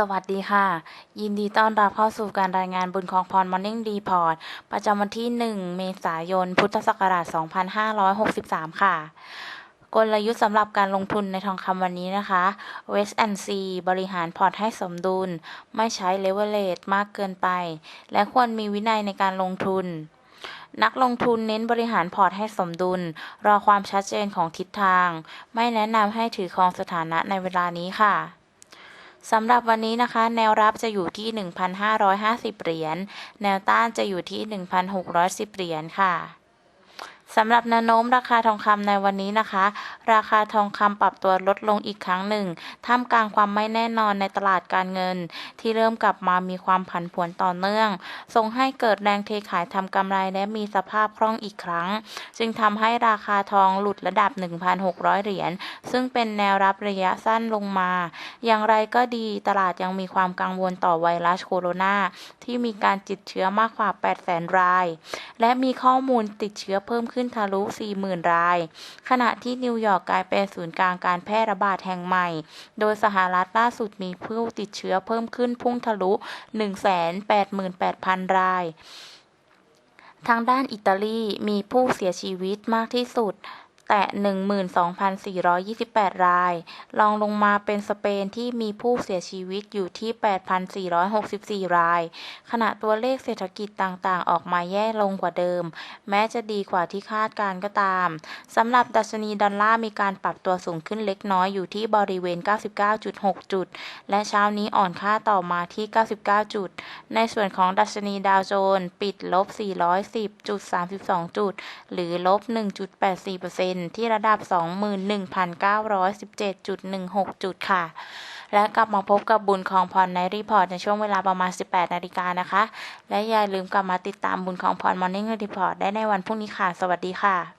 สวัสดีค่ะ ยินดีต้อนรับเข้าสู่การรายงานบุญของพร Morning Report ประจำวันที่ 1 เมษายน พุทธศักราช 2563 ค่ะ กลยุทธ์สำหรับการลงทุนในทองคำวันนี้นะคะ West C บริหารพอร์ตให้สมดุล ไม่ใช้ leverage มากเกินไป และควรมีวินัยในการลงทุน นักลงทุนเน้นบริหารพอร์ตให้สมดุล รอความชัดเจนของทิศทาง ไม่แนะนำให้ถือครองสถานะในเวลานี้ค่ะ สำหรับวันนี้นะคะ แนวรับจะอยู่ที่ 1,550 เหรียญ แนวต้านจะอยู่ที่ 1,610 เหรียญค่ะ สำหรับแนวโน้มราคาทองคำในวันนี้นะคะ ราคาทองคำปรับตัวลดลงอีกครั้งหนึ่ง ท่ามกลางความไม่แน่นอนในตลาดการเงิน ที่เริ่มกลับมามีความผันผวนต่อเนื่อง ส่งให้เกิดแรงเทขายทำกำไรและมีสภาพคล่องอีกครั้ง จึงทำให้ราคาทองหลุดระดับ 1,600 เหรียญ ซึ่งเป็นแนวรับระยะสั้นลงมา อย่างไรก็ดีตลาดยังมีความกังวลต่อไวรัสโคโรนาที่มีการติดเชื้อมากกว่า 800,000ราย และมีข้อมูลติดเชื้อเพิ่มขึ้นทะลุ 40,000 ราย ขณะที่นิวยอร์กกลายเป็นศูนย์กลางการแพร่ระบาดแห่งใหม่ โดยสหรัฐล่าสุดมีผู้ติดเชื้อเพิ่มขึ้นพุ่งทะลุ 188,000 ราย ทางด้านอิตาลีมีผู้เสียชีวิตมากที่สุด แต่ 12,428 ราย รองลงมาเป็นสเปนที่มีผู้เสียชีวิตอยู่ที่ 8,464 ราย ขณะตัวเลขเศรษฐกิจต่างๆ ออกมาแย่ลงกว่าเดิม แม้จะดีกว่าที่คาดการก็ตาม สำหรับดัชนีดอลลาร์มีการปรับตัวสูงขึ้นเล็กน้อยอยู่ที่บริเวณ 99.6 จุด และเช้านี้อ่อนค่าต่อมาที่ 99 จุด ในส่วนของดัชนีดาวโจนส์ปิดลบ 410.32 จุด หรือลบ 1.84%ที่ระดับ 21,917.16 จุดค่ะ และกลับมาพบกับบุญของพรในรีพอร์ตในช่วงเวลาประมาณ 18 นาฬิกานะคะ และอย่าลืมกลับมาติดตามบุญของพรมอร์นิ่งรีพอร์ตได้ในวันพรุ่งนี้ค่ะ สวัสดีค่ะ